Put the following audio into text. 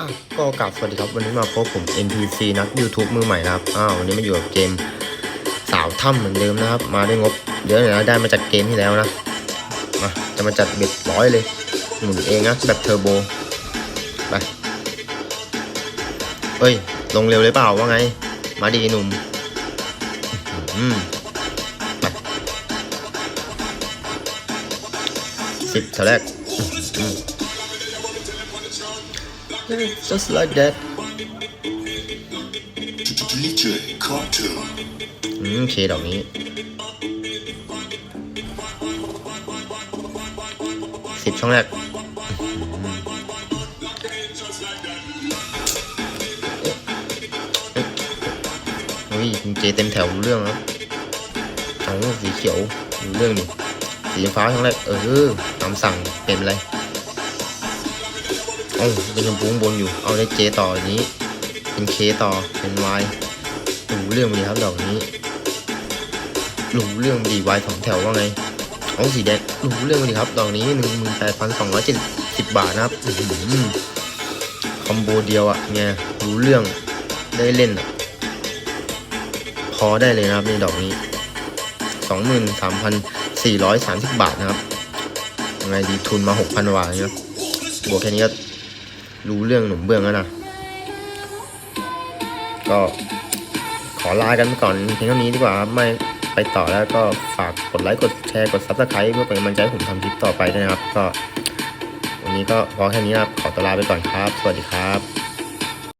อะก็กลับสวัสดีครับวันนี้มาพบผม NPC นัก YouTube มือใหม่นะครับอ้าววันนี้มาอยู่กับเกมสาวถ้ำเหมือนเดิมนะครับ มาด้วยงบเยอะเลยนะได้มาจากเกมที่แล้วนะมาจะมาจัดเบ็ดร้อยเลยหมุนเองนะแบบเทอร์โบไปเฮ้ย ลงเร็วเลยเปล่าว่าไง มาดีหนุ่มอืมไปสิบเท่าแรกอืม just like that DJ Carter. อืมโอเคดอกนี้สิบช่องแรกอืมเฮ้ยคุณเจเต็มแถวรู้เรื่องครับเอาสีเขียวรู้เรื่องดิสีฟ้าช่องแรกเออตามสั่งเป็นอะไร เอ้าเป็นชมพูข้างบนอยู่ เอาได้เจต่ออย่างนี้ เป็นเคต่อ เป็นวายรู้เรื่องดีครับดอกนี้รู้เรื่องดีวายสองแถวว่าไงเอาสีแดงรู้เรื่องดีครับดอกนี้หนึ่งหมื่นแปดพันสองร้อยเจ็ดสิบบาทนะครับอื้อหือคอมโบเดียวอะไงรู้เรื่องได้เล่นอะพอได้เลยนะครับในดอกนี้สองหมื่นสามพันสี่ร้อยสามสิบบาทนะครับยังไงดีทุนมาหกพันบาทนะครับบวกแค่นี้ก็ รู้เรื่องหนุ่มเบื้องแล้วนะ ก็ขอลากันไปก่อนเพียงเท่านี้ดีกว่าครับไม่ไปต่อแล้วก็ฝากกดไลค์กดแชร์กด subscribe เพื่อเป็นกำลังใจให้ผมทำคลิปต่อไปด้วยนะครับ ก็วันนี้ก็พอแค่นี้ครับขอตวลาไปก่อนครับ สวัสดีครับ